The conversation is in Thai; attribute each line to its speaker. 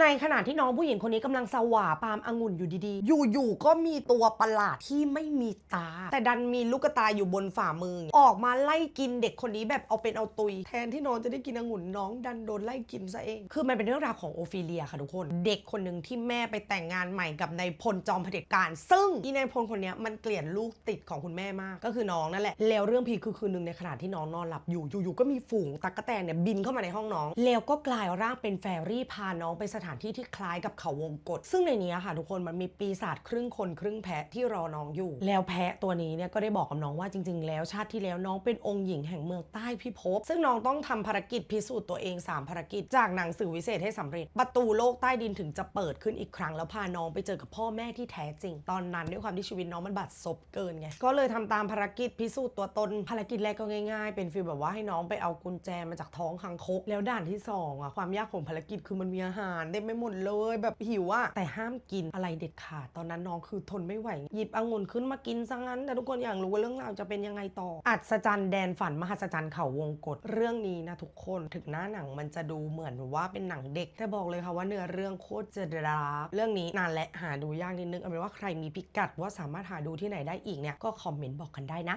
Speaker 1: ในขณะที่น้องผู้หญิงคนนี้กำลังสว่าปาล์มองุ่นอยู่ดีๆ อยู่ๆ ก็มีตัวประหลาดที่ไม่มีตา แต่ดันมีลูกตาอยู่บนฝ่ามือ ออกมาไล่กินเด็กคนนี้แบบเอาเป็นเอาตุย แทนที่น้องจะได้กินองุ่นน้องดันโดนไล่กินซะเอง คือมันเป็นเรื่องราวของโอฟิเลียค่ะทุกคน เด็กคนหนึ่งที่แม่ไปแต่งงานใหม่กับนายพลจอมเผด็จการ ซึ่งที่นายพลคนนี้มันเกลียดลูกติดของคุณแม่มาก ก็คือน้องนั่นแหละ แล้วเรื่องพีคคือคืนหนึ่งในขณะที่น้องนอนหลับอยู่ อยู่ๆ ก็มีฝูงตั๊กแตนเนี่ยบินเข้ามาในห้องน้อง แล้วก็กลายร่างเป็นแฟรี่พาน้องไปสถถานที่ที่คล้ายกับเขาวงกฏซึ่งในนี้ค่ะทุกคนมันมีปีศาจครึ่งคนครึ่งแพะที่รอน้องอยู่ แล้วแพะตัวนี้เนี่ยก็ได้บอกกับน้องว่าจริง ๆ แล้วชาติที่แล้วน้องเป็นองค์หญิงแห่งเมืองใต้พิภพซึ่งน้องต้องทำภารกิจพิสูจน์ตัวเอง 3 ภารกิจ จากหนังสือวิเศษให้สำเร็จ ประตูโลกใต้ดินถึงจะเปิดขึ้นอีกครั้ง แล้วพาน้องไปเจอกับพ่อแม่ที่แท้จริง ตอนนั้นด้วยความที่ชีวิตน้องมันบาดซบเกินไงก็เลยทำตามภารกิจพิสูจน์ตัวตนภารกิจแรกก็ง่ายๆ เป็นฟีลแบบว่าให้น้องไปเอากุญแจมาจากท้องคังคกแล้วด่านที่สองอะความยากของภารกิจคือมันมีอาหารต็มไปหมดเลยแบบหิวอะแต่ห้ามกินอะไรเด็ดขาดตอนนั้นน้องคือทนไม่ไหว หยิบองุ่นขึ้นมากินซะงั้น แต่ทุกคนอยากรู้ว่าเรื่องราวจะเป็นยังไงต่อ อัศจรรย์แดนฝันมหัศจรรย์เขาวงกฏเรื่องนี้นะทุกคนถึงหน้าหนังมันจะดูเหมือนว่าเป็นหนังเด็ก แต่บอกเลยค่ะว่าเนื้อเรื่องโคตรจะดราฟเรื่องนี้นานและหาดูยากนิดนึงเอาเป็นว่าใครมีพิกัดว่าสามารถหาดูที่ไหนได้อีกเนี่ยก็คอมเมนต์บอกกันได้นะ